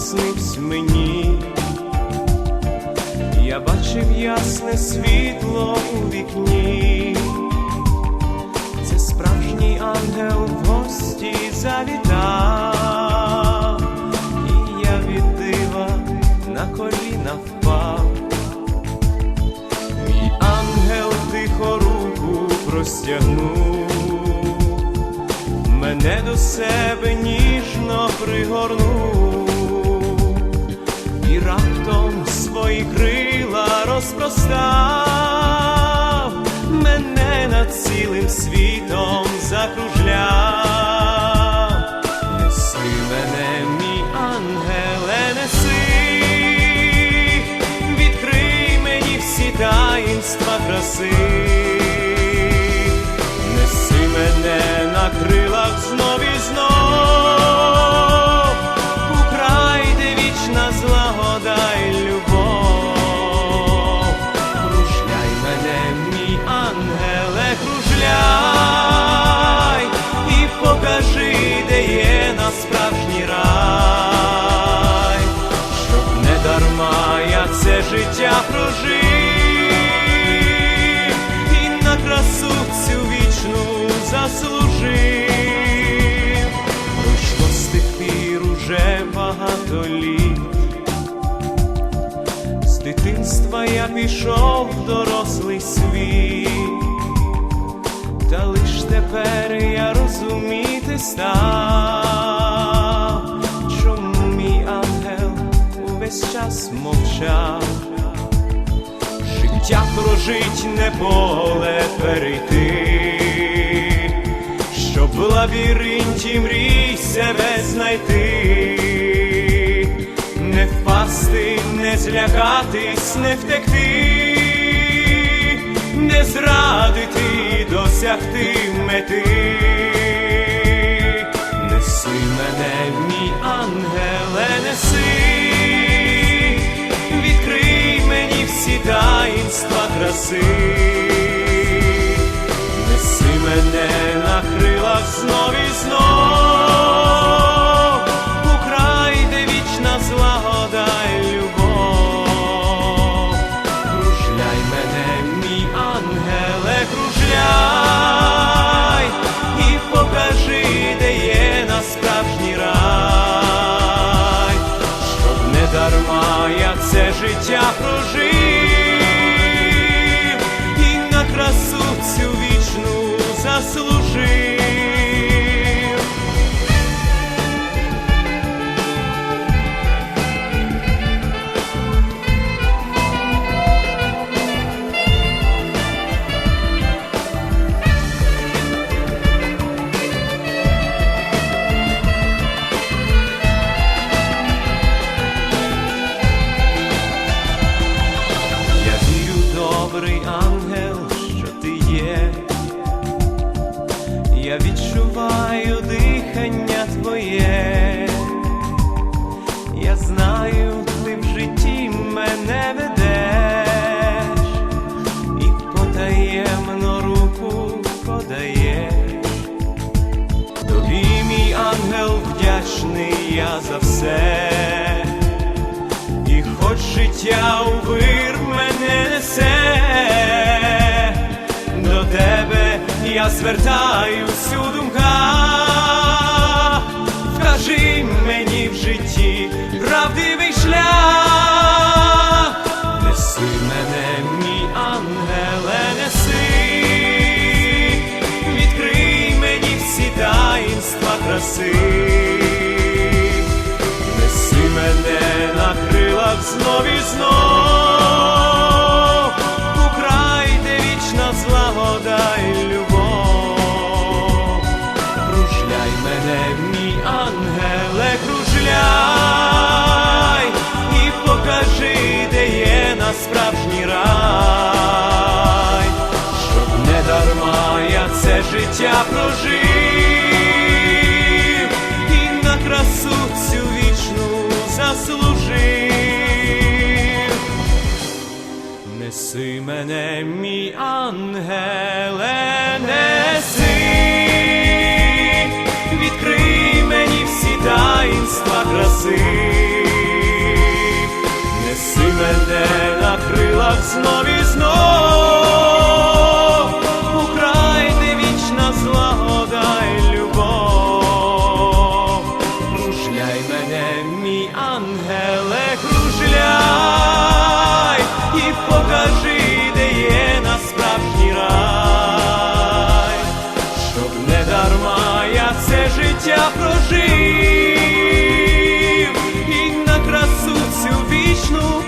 снився мені, я бачив ясне світло у вікні, це справжній ангел в гості завітав, і я від дива на коліна впав. Мій ангел тихо руку простягнув, мене до себе ніжно пригорнув, Неси мене, мій ангеле, неси, відкрий мені всі таїнства краси, є насправжній рай, щоб не дарма я це життя прожив і на красу цю вічну заслужив. Пройшло з тих пір уже багато літ. З дитинства я пішов в дорослий світ, та лиш тепер я розуміти став, життя не поле перейти, щоб в лабіринті мрій себе знайти. Не впасти, не злякатись, не втекти, не зрадити, досягти мети. Неси мене, мій ангеле, неси, краси, неси мене на крилах знов і знов, у край, де вічна злагода й любов. Кружляй мене, мій ангеле, кружляй. І покажи, де є насправжній рай, щоб не дарма я це життя прожив я за все. І хоч життя у вир мене несе, до тебе я звертаюсь у думках, вкажи мені в житті правдивий шлях, неси мене, мій ангеле, неси, відкрий мені всі таїнства краси. Знов і знов, у вічна злагода й любов. Кружляй мене, мій ангеле, кружляй і покажи, де є насправжній рай, щоб не дарма я це життя прожив і на красу цю вічну заслужив. Неси мене, мій ангеле, неси, відкрий мені всі таїнства краси, неси мене на крилах знов і знов. Прожив